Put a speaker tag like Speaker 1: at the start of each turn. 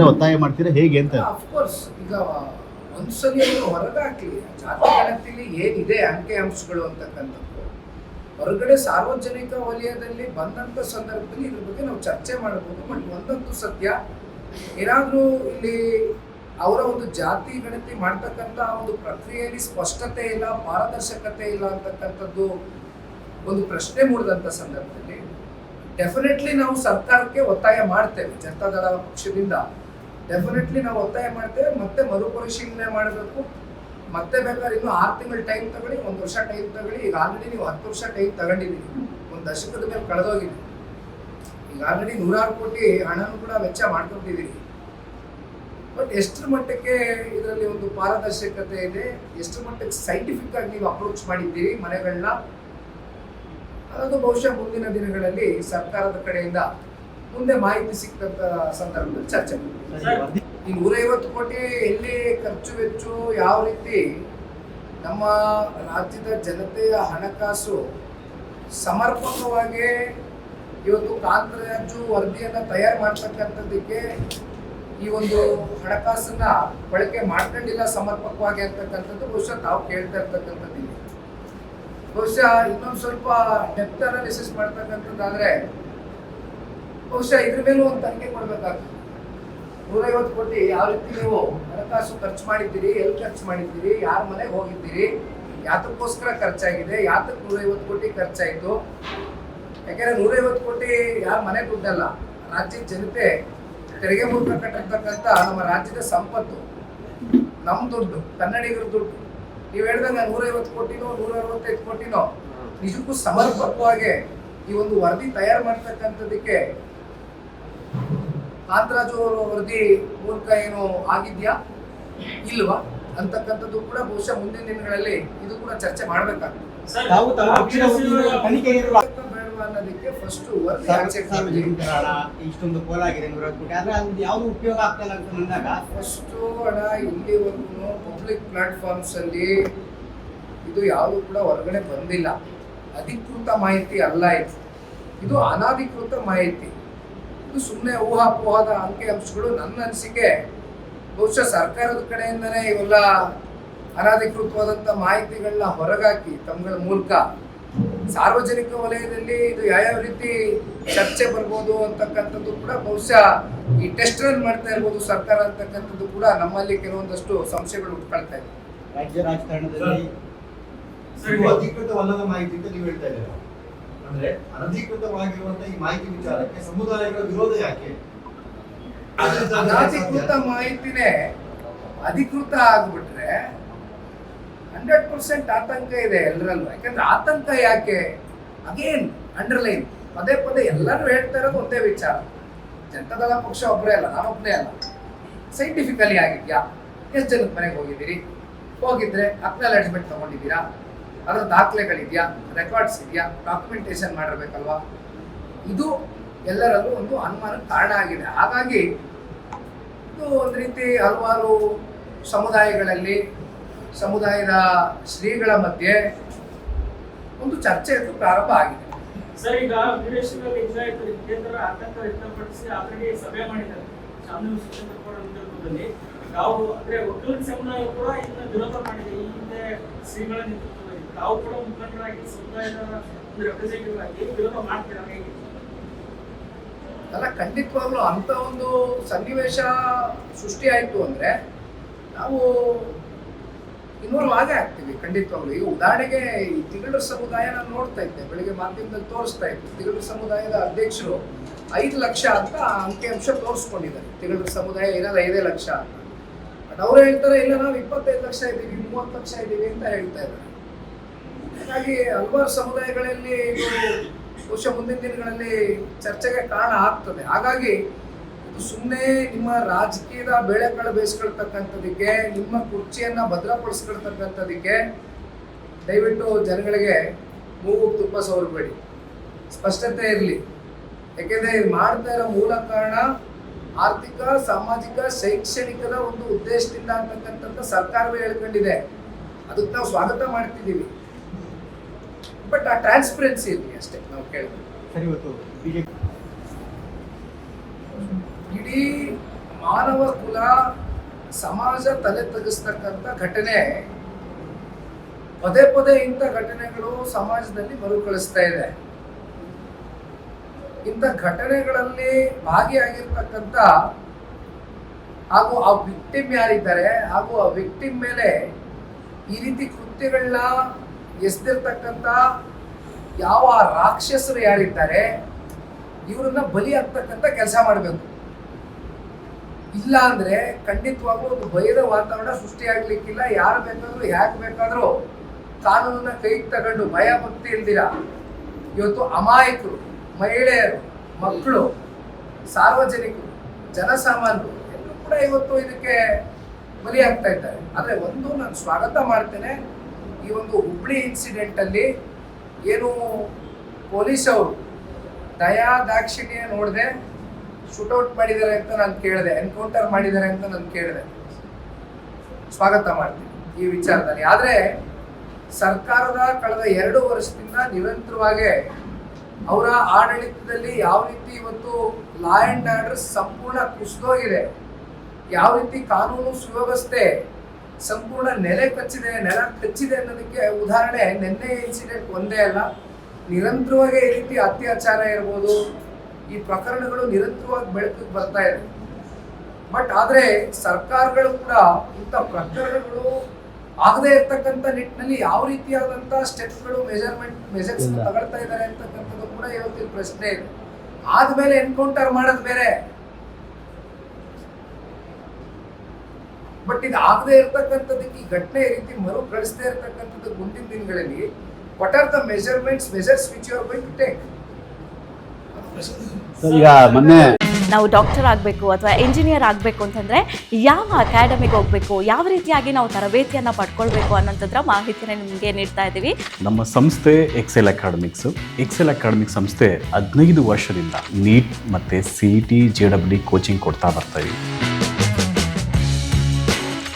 Speaker 1: ಒತ್ತಾಯ ಮಾಡ್ತೀರಾ, ಹೇಗೆ ಅಂತ?
Speaker 2: ಅಫ್ಕೋರ್ಸ್ ಈಗ ಒಂದ್ಸಲಿ ಅವರು ಹೊರಗಾಕ್ಲಿ, ಜಾತಿ ಗಣತಿಲಿ ಏನಿದೆ ಅಂಕಿ ಅಂಶಗಳು ಅಂತಕ್ಕಂಥದ್ದು. ಹೊರಗಡೆ ಸಾರ್ವಜನಿಕ ವಲಯದಲ್ಲಿ ಬಂದಂತ ಸಂದರ್ಭದಲ್ಲಿ ಇದ್ರ ಬಗ್ಗೆ ನಾವು ಚರ್ಚೆ ಮಾಡಬಹುದು ಬಟ್ ಒಂದಂತೂ ಸತ್ಯ, ಏನಾದ್ರೂ ಇಲ್ಲಿ ಅವರ ಒಂದು ಜಾತಿ ಗಣತಿ ಮಾಡ್ತಕ್ಕಂಥ ಒಂದು ಪ್ರಕ್ರಿಯೆಯಲ್ಲಿ ಸ್ಪಷ್ಟತೆ ಇಲ್ಲ, ಪಾರದರ್ಶಕತೆ ಇಲ್ಲ ಅಂತಕ್ಕಂಥದ್ದು ಒಂದು ಪ್ರಶ್ನೆ ಮೂಡಿದಂಥ ಸಂದರ್ಭದಲ್ಲಿ ಡೆಫಿನೆಟ್ಲಿ ನಾವು ಸರ್ಕಾರಕ್ಕೆ ಒತ್ತಾಯ ಮಾಡ್ತೇವೆ, ಜನತಾದಳ ಪಕ್ಷದಿಂದ. ಡೆಫಿನೆಟ್ಲಿ ನಾವು ಒತ್ತಾಯ ಮಾಡ್ತೇವೆ, ಮತ್ತೆ ಮರುಪರಿಶೀಲನೆ ಮಾಡಬೇಕು. ಮತ್ತೆ ಬೇಕಾದ್ರೆ ಇನ್ನು ಆರು ತಿಂಗಳು ಟೈಮ್ ತಗೊಳ್ಳಿ, ಒಂದು ವರ್ಷ ಟೈಮ್ ತಗೊಳ್ಳಿ. ಈಗ ಆಲ್ರೆಡಿ ನೀವು ಹತ್ತು ವರ್ಷ ಟೈಮ್ ತಗೊಂಡಿದ್ದೀರಿ. ಒಂದು ದಶಕದ ಮೇಲೆ ಕಳೆದೋಗಿದೆ. ಈಗ ಆಲ್ರೆಡಿ ನೂರಾರು ಕೋಟಿ ಹಣನೂ ಕೂಡ ವೆಚ್ಚ ಮಾಡ್ಕೊಟ್ಟಿದ್ದೀವಿ ಬಟ್ ಎಷ್ಟರ ಮಟ್ಟಕ್ಕೆ ಇದರಲ್ಲಿ ಒಂದು ಪಾರದರ್ಶಕತೆ ಇದೆ, ಎಷ್ಟರ ಮಟ್ಟಕ್ಕೆ ಸೈಂಟಿಫಿಕ್ ಆಗಿ ನೀವು ಅಪ್ರೋಚ್ ಮಾಡಿದ್ದೀರಿ ಮನೆಗಳನ್ನ ಅದು ಬಹುಶಃ ಮುಂದಿನ ದಿನಗಳಲ್ಲಿ ಸರ್ಕಾರದ ಕಡೆಯಿಂದ ಮುಂದೆ ಮಾಹಿತಿ ಸಿಕ್ಕಂತ ಸಂದರ್ಭದಲ್ಲಿ ಚರ್ಚೆ. ಈ ನೂರೈವತ್ತು ಕೋಟಿ ಎಲ್ಲಿ ಖರ್ಚು ವೆಚ್ಚು ಯಾವ ರೀತಿ ನಮ್ಮ ರಾಜ್ಯದ ಜನತೆಯ ಹಣಕಾಸು ಸಮರ್ಪಕವಾಗಿ ಇವತ್ತು ಕಾಂತರಾಜು ವರದಿಯನ್ನು ತಯಾರು ಮಾಡ್ತಕ್ಕಂಥದ್ದಕ್ಕೆ ಈ ಒಂದು ಹಣಕಾಸನ್ನ ಬಳಕೆ ಮಾಡ್ಕೊಂಡಿಲ್ಲ ಸಮರ್ಪಕವಾಗಿ ಅಂತಕ್ಕಂಥದ್ದು ಬಹುಶಃ ತಾವು ಕೇಳ್ತಾ ಇರ್ತಕ್ಕಂಥದ್ದು ಬಹುಶಃ ಇನ್ನೊಂದು ಸ್ವಲ್ಪ ಡೆಪ್ತ್ ಅನಾಲಿಸಿಸ್ ಮಾಡ್ತಕ್ಕಂಥದ್ದಾದ್ರೆ ಬಹುಶಃ ಇದ್ರ ಮೇಲೂ ಒಂದು ತನಿಖೆ ಕೊಡ್ಬೇಕಾಗ್ತದೆ. ನೂರೈವತ್ತು ಕೋಟಿ ಯಾವ ರೀತಿ ನೀವು ಹಣಕಾಸು ಖರ್ಚು ಮಾಡಿದ್ದೀರಿ, ಎಲ್ಲಿ ಖರ್ಚು ಮಾಡಿದ್ದೀರಿ, ಯಾರ ಮನೆಗೆ ಹೋಗಿದ್ದೀರಿ, ಯಾತಕ್ಕೋಸ್ಕರ ಖರ್ಚಾಗಿದೆ ಯಾತಕ್ಕೆ ನೂರೈವತ್ತು ಕೋಟಿ ಖರ್ಚಾಯಿತು? ಯಾಕೆಂದ್ರೆ ನೂರೈವತ್ತು ಕೋಟಿ ಯಾರ ಮನೆ ದುಡ್ಡಲ್ಲ, ರಾಜ್ಯದ ಜನತೆ ತೆರಿಗೆ ಮೂಲಕ ಕಟ್ಟಿರ್ತಕ್ಕಂಥ ನಮ್ಮ ರಾಜ್ಯದ ಸಂಪತ್ತು ನಮ್ಮ ದುಡ್ಡು, ಕನ್ನಡಿಗರ ದುಡ್ಡು. ನೀವು ಹೇಳ್ದಂಗೆ ನೂರೈವತ್ತು ಕೋಟಿನೋ ನೂರ ಅರವತ್ತೈದು ಕೋಟಿನೋ, ನಿಜಕ್ಕೂ ಸಮರ್ಪಕವಾಗಿ ಈ ಒಂದು ವರದಿ ತಯಾರು ಮಾಡ್ತಕ್ಕಂಥದ್ದಕ್ಕೆ ಕಾಂತರಾಜು ಅವರ ವರದಿ ಮೂಲಕ ಏನು ಆಗಿದ್ಯಾ? ಇಲ್ವಾ? ಅಂತಕ್ಕಂಥದ್ದು ಕೂಡ ಬಹುಶಃ ಮುಂದಿನ ದಿನಗಳಲ್ಲಿ ಇದು ಕೂಡ ಚರ್ಚೆ ಮಾಡಬೇಕಾ
Speaker 1: ತಾವು ತಾವು ಪಕ್ಷದ ವತಿಯಿಂದ ತನಿಖೆ ಏನಿಲ್ಲ.
Speaker 2: ಬೇಡವಾ ಅನ್ನೋದಕ್ಕೆ ಫಸ್ಟ್
Speaker 1: ಇಷ್ಟೊಂದು ಕೋಟಿ ಆದ್ರೆ ಅದು ಯಾವುದು ಉಪಯೋಗ ಆಗ್ತಾ ಇಲ್ಲ ಅಂತ ಬಂದಾಗ
Speaker 2: ಫಸ್ಟು ಹಣ ಇಲ್ಲಿವರೆಗೂ ಪಬ್ಲಿಕ್ ಪ್ಲಾಟ್ಫಾರ್ಮ್ಸ್ ಅಲ್ಲಿ ಇದು ಯಾವುದು ಕೂಡ ಹೊರಗಡೆ ಬಂದಿಲ್ಲ. ಅಧಿಕೃತ ಮಾಹಿತಿ ಅಲ್ಲ ಇದು. ಇದು ಅನಾಧಿಕೃತ ಮಾಹಿತಿ. ಇದು ಸುಮ್ಮನೆ ಊಹಾಪೋಹದ ಅಂಕಿ ಅಂಶಗಳು ನನ್ನ ಅನಿಸಿಕೆ. ಬಹುಶಃ ಸರ್ಕಾರದ ಕಡೆಯಿಂದನೇ ಇವೆಲ್ಲ ಅನಧಿಕೃತವಾದಂಥ ಮಾಹಿತಿಗಳನ್ನ ಹೊರಗಾಕಿ ತಮ್ಮಗಳ ಮೂಲಕ. ಸಾರ್ವಜನಿಕ ವಲಯದಲ್ಲಿ ಇದು ಯಾವ್ಯಾವ ರೀತಿ ಚರ್ಚೆ ಬರ್ಬೋದು ಅಂತಕ್ಕಂಥದ್ದು ಕೂಡ ಬಹುಶಃ ಈ ಟೆಸ್ಟ್ ರನ್ ಮಾಡ್ತಾ ಇರ್ಬೋದು ಸರ್ಕಾರ ಅಂತಕ್ಕಂಥದ್ದು ಕೂಡ ನಮ್ಮಲ್ಲಿ ಕೆಲವೊಂದಷ್ಟು ಸಂಶಯಗಳು ಉಟ್ಕೊಳ್ತಾ ಇದೆ.
Speaker 1: ರಾಜ್ಯ ರಾಜಕಾರಣದಲ್ಲಿ
Speaker 3: ಅಧಿಕೃತವಲ್ಲದ ಮಾಹಿತಿ ಅಂತ ನೀವು ಹೇಳ್ತಾ ಇದ್ದೀರಾ? ಅಂದ್ರೆ ಅನಧಿಕೃತವಾಗಿರುವಂತಹ ಈ ಮಾಹಿತಿ ವಿಚಾರಕ್ಕೆ ಸಮುದಾಯಗಳ ವಿರೋಧ ಯಾಕೆ?
Speaker 2: ಅನಧಿಕೃತ ಮಾಹಿತಿನೇ ಅಧಿಕೃತ ಆಗ್ಬಿಟ್ರೆ ಹಂಡ್ರೆಡ್ ಪರ್ಸೆಂಟ್ ಆತಂಕ ಇದೆ ಎಲ್ಲರಲ್ಲೂ ಯಾಕಂದ್ರೆ ಆತಂಕ ಯಾಕೆ? ಅಗೇನ್ ಅಂಡರ್ಲೈನ್ ಪದೇ ಪದೇ ಎಲ್ಲರೂ ಹೇಳ್ತಾ ಇರೋದು ಒಂದೇ ವಿಚಾರ. ಜನತಾದಳ ಪಕ್ಷ ಒಬ್ಬರೇ ಅಲ್ಲ ನಾನೊಬ್ಬನೇ ಅಲ್ಲ. ಸೈಂಟಿಫಿಕಲಿ ಆಗಿದ್ಯಾ? ಎಷ್ಟು ಜನಕ್ಕೆ ಮನೆಗೆ ಹೋಗಿದ್ದೀರಿ? ಹೋಗಿದ್ರೆ ಅಕ್ನಾಲೆಜ್ಮೆಂಟ್ ತಗೊಂಡಿದ್ದೀರಾ? ಅದರ ದಾಖಲೆಗಳಿದೆಯಾ? ರೆಕಾರ್ಡ್ಸ್ ಇದೆಯಾ? ಡಾಕ್ಯುಮೆಂಟೇಶನ್ ಮಾಡಿರ್ಬೇಕಲ್ವಾ? ಇದು ಎಲ್ಲರಲ್ಲೂ ಒಂದು ಅನುಮಾನ ಕಾರಣ ಆಗಿದೆ. ಹಾಗಾಗಿ ಇದು ಒಂದು ರೀತಿ ಹಲವಾರು ಸಮುದಾಯಗಳಲ್ಲಿ, ಸಮುದಾಯದ ಶ್ರೀಗಳ ಮಧ್ಯೆ ಒಂದು ಚರ್ಚೆ ಪ್ರಾರಂಭ ಆಗಿದೆ.
Speaker 4: ಸರ್, ಈಗ ಲಿಂಗಾಯತ ಕೇಂದ್ರ ಆತಂಕ ವ್ಯಕ್ತಪಡಿಸಿ ಆಲ್ರೆಡಿ ಸಭೆ ಮಾಡಿದ್ದಾರೆ. ಶಾಮನೂರು ಅಂದ್ರೆ ಒಕ್ಕಲಿನ ಸಮುದಾಯ ಕೂಡ ಇದನ್ನ ವಿರೋಧ ಮಾಡಿದೆ. ಈ ಹಿಂದೆ ಶ್ರೀಗಳ ನೇತೃತ್ವದಲ್ಲಿ ತಾವು ಕೂಡ ಮುಖಂಡರಾಗಿ ಸಮುದಾಯದ ರೆಪ್ರೆಸೆಂಟೇಟಿವ್ ಆಗಿ ವಿರೋಧ ಮಾಡ್ತೀರಾ
Speaker 2: ಅಲ್ಲ, ಖಂಡಿತವಾಗ್ಲೂ ಅಂತ ಒಂದು ಸನ್ನಿವೇಶ ಸೃಷ್ಟಿ ಆಯ್ತು ಅಂದ್ರೆ ನಾವು ಇನ್ವಾಲ್ವ್ ಆಗೇ ಆಗ್ತೀವಿ, ಖಂಡಿತವಾಗ್ಲೂ. ಈಗ ಉದಾಹರಣೆಗೆ ಈ ತಿಗಳು ಸಮುದಾಯ ನಾನು ನೋಡ್ತಾ ಇದ್ದೆ, ಬೆಳಿಗ್ಗೆ ಮಾಧ್ಯಮದಲ್ಲಿ ತೋರಿಸ್ತಾ ಇದ್ದೆ ತಿಗಳು ಸಮುದಾಯದ ಅಧ್ಯಕ್ಷರು ಐದು ಲಕ್ಷ ಅಂತ ಅಂಕಿಅಂಶ ತೋರಿಸ್ಕೊಂಡಿದ್ದಾರೆ. ತಿಗಳು ಸಮುದಾಯ ಇರೋದು ಐದೇ ಲಕ್ಷ ಅಂತ. ಬಟ್ ಅವ್ರು ಹೇಳ್ತಾರೆ, ಇಲ್ಲ, ನಾವು ಇಪ್ಪತ್ತೈದು ಲಕ್ಷ ಇದ್ದೀವಿ, ಮೂವತ್ತು ಲಕ್ಷ ಇದ್ದೀವಿ ಅಂತ ಹೇಳ್ತಾ ಇದ್ದಾರೆ. ಹಾಗಾಗಿ ಹಲವಾರು ಸಮುದಾಯಗಳಲ್ಲಿ ಇದು ಬಹುಶಃ ಮುಂದಿನ ದಿನಗಳಲ್ಲಿ ಚರ್ಚೆಗೆ ಕಾರಣ ಆಗ್ತದೆ. ಹಾಗಾಗಿ ಸುಮ್ಮನೆ ನಿಮ್ಮ ರಾಜಕೀಯದ ಬೇಳೆಕಾಳು ಬೇಯಿಸ್ಕೊಳ್ತಕ್ಕಂಥದಕ್ಕೆ ನಿಮ್ಮ ಕುರ್ಚಿಯನ್ನ ಭದ್ರಪಡಿಸ್ಕೊಳ್ತಕ್ಕಂಥದಕ್ಕೆ ದಯವಿಟ್ಟು ಜನಗಳಿಗೆ ಮೂಗು ತುಪ್ಪ ಸವರಬೇಡಿ. ಸ್ಪಷ್ಟತೆ ಇರಲಿ. ಯಾಕೆಂದರೆ ಇದು ಮಾಡ್ತಾ ಇರೋ ಮೂಲ ಕಾರಣ ಆರ್ಥಿಕ, ಸಾಮಾಜಿಕ, ಶೈಕ್ಷಣಿಕದ ಒಂದು ಉದ್ದೇಶದಿಂದ ಅಂತಕ್ಕಂಥದ್ದು ಸರ್ಕಾರವೇ ಹೇಳ್ಕೊಂಡಿದೆ. ಅದಕ್ಕೆ ನಾವು ಸ್ವಾಗತ ಮಾಡ್ತಿದ್ದೀವಿ. ಬಟ್ ಆ ಟ್ರಾನ್ಸ್ಪರೆನ್ಸಿ ಇರಲಿ ಅಷ್ಟೇ ನಾವು ಕೇಳ್ತೀವಿ
Speaker 1: ಸರಿ ಇವತ್ತು ಬಿಜೆಪಿ
Speaker 2: ಇಡೀ ಮಾನವ ಕುಲ ಸಮಾಜ ತಲೆ ತಗ್ಗಿಸ್ತಕ್ಕಂಥ ಘಟನೆ ಪದೇ ಪದೇ ಇಂಥ ಘಟನೆಗಳು ಸಮಾಜದಲ್ಲಿ ಮರುಕಳಿಸ್ತಾ ಇದೆ. ಇಂಥ ಘಟನೆಗಳಲ್ಲಿ ಭಾಗಿಯಾಗಿರ್ತಕ್ಕಂಥ ಹಾಗೂ ಆ ವಿಕ್ಟಿಮ್ ಯಾರಿದ್ದಾರೆ ಹಾಗೂ ಆ ವಿಕ್ಟಿಮ್ ಮೇಲೆ ಈ ರೀತಿ ಕೃತ್ಯಗಳನ್ನ ಎಸೆದಿರ್ತಕ್ಕಂಥ ಯಾವ ರಾಕ್ಷಸರು ಯಾರಿದ್ದಾರೆ, ಇವರನ್ನ ಬಲಿ ಆಗ್ತಕ್ಕಂಥ ಕೆಲಸ ಮಾಡಬೇಕು. ಇಲ್ಲ ಅಂದ್ರೆ ಖಂಡಿತವಾಗ್ಲೂ ಒಂದು ಭಯದ ವಾತಾವರಣ ಸೃಷ್ಟಿಯಾಗಲಿಕ್ಕಿಲ್ಲ. ಯಾರು ಬೇಕಾದ್ರೂ ಯಾಕೆ ಬೇಕಾದ್ರೂ ಕಾನೂನನ್ನ ಕೈಗೆ ತಗೊಂಡು ಭಯ ಭಕ್ತಿ ಇಲ್ದಿರ ಇವತ್ತು ಅಮಾಯಕರು, ಮಹಿಳೆಯರು, ಮಕ್ಕಳು, ಸಾರ್ವಜನಿಕರು, ಜನಸಾಮಾನ್ಯರು ಎಲ್ಲರೂ ಕೂಡ ಇವತ್ತು ಇದಕ್ಕೆ ಬಲಿ ಆಗ್ತಾ ಇದ್ದಾರೆ. ಆದ್ರೆ ಒಂದು ನಾನು ಸ್ವಾಗತ ಮಾಡ್ತೇನೆ. ಈ ಒಂದು ಹುಬ್ಳಿ ಇನ್ಸಿಡೆಂಟ್ ಅಲ್ಲಿ ಏನು ಪೊಲೀಸ್ ಅವರು ದಯಾ ದಾಕ್ಷಿಣ್ಯ ನೋಡದೆ ಶೂಟೌಟ್ ಮಾಡಿದ್ದಾರೆ ಅಂತ ನಾನು ಕೇಳಿದೆ ಎನ್ಕೌಂಟರ್ ಮಾಡಿದ್ದಾರೆ ಅಂತ ನಾನು ಕೇಳಿದೆ. ಸ್ವಾಗತ ಮಾಡ್ತೀನಿ ಈ ವಿಚಾರದಲ್ಲಿ. ಆದರೆ ಸರ್ಕಾರದ ಕಳೆದ ಎರಡು ವರ್ಷದಿಂದ ನಿರಂತರವಾಗಿ ಅವರ ಆಡಳಿತದಲ್ಲಿ ಯಾವ ರೀತಿ ಇವತ್ತು ಲಾ ಅಂಡ್ ಆರ್ಡರ್ ಸಂಪೂರ್ಣ ಕುಸಿದೋಗಿದೆ, ಯಾವ ರೀತಿ ಕಾನೂನು ಸುವ್ಯವಸ್ಥೆ ಸಂಪೂರ್ಣ ನೆಲೆ ಕಚ್ಚಿದೆ ನೆಲ ಕಚ್ಚಿದೆ ಅನ್ನೋದಕ್ಕೆ ಉದಾಹರಣೆ ನಿನ್ನೆ ಇನ್ಸಿಡೆಂಟ್ ಒಂದೇ ಅಲ್ಲ. ನಿರಂತರವಾಗಿ ಈ ರೀತಿ ಅತ್ಯಾಚಾರ ಇರ್ಬೋದು. ಈ ಪ್ರಕರಣಗಳು ನಿರಂತರವಾಗಿ ಬೆಳಕಿಗೆ ಬರ್ತಾ ಇದೆ. ಬಟ್ ಆದ್ರೆ ಸರ್ಕಾರಗಳು ಕೂಡ ಇಂಥ ಪ್ರಕರಣಗಳು ಆಗದೇ ಇರ್ತಕ್ಕಂಥ ನಿಟ್ಟಿನಲ್ಲಿ ಯಾವ ರೀತಿಯಾದಂಥ ಸ್ಟೆಪ್ಗಳು ಮೆಜರ್ಮೆಂಟ್ ಮೆಜರ್ಸ್ ತಗೊಳ್ತಾ ಇದ್ದಾರೆ ಅಂತಕ್ಕಂಥದ್ದು ಕೂಡ ಇವತ್ತಿನ ಪ್ರಶ್ನೆ ಇದೆ. ಆದ್ಮೇಲೆ ಎನ್ಕೌಂಟರ್ ಮಾಡೋದು ಬೇರೆ. ಬಟ್ ಇದು ಆಗದೆ ಇರ್ತಕ್ಕಂಥದ್ದಕ್ಕೆ ಈ ಘಟನೆ ರೀತಿ ಮರುಕಳಿಸದೇ ಇರತಕ್ಕಂಥದ್ದು ಮುಂದಿನ ದಿನಗಳಲ್ಲಿ what are the measurements measures which you are going to take
Speaker 5: sir ಈಗ ಮೊನ್ನೆ
Speaker 6: ನಾವು ಡಾಕ್ಟರ್ ಆಗಬೇಕು ಅಥವಾ ಇಂಜಿನಿಯರ್ ಆಗಬೇಕು ಅಂತಂದರೆ ಯಾವ ಅಕಾಡೆಮಿಗೆ ಹೋಗಬೇಕು ಯಾವ ರೀತಿಯಾಗಿ ನಾವು ತರಬೇತಿಯನ್ನು ಪಡ್ಕೊಳ್ಬೇಕು ಅನ್ನೋಂಥದ್ರ ಮಾಹಿತಿನ ನಿಮಗೆ ನೀಡ್ತಾ ಇದ್ದೀವಿ.
Speaker 5: ನಮ್ಮ ಸಂಸ್ಥೆ ಎಕ್ಸೆಲ್ ಅಕಾಡೆಮಿಕ್ಸ್ ಎಕ್ಸೆಲ್ ಅಕಾಡೆಮಿಕ್ ಸಂಸ್ಥೆ ಹದಿನೈದು ವರ್ಷದಿಂದ ನೀಟ್ ಮತ್ತು C E T J W coaching ಕೊಡ್ತಾ ಬರ್ತಾ ಇದ್ದೀವಿ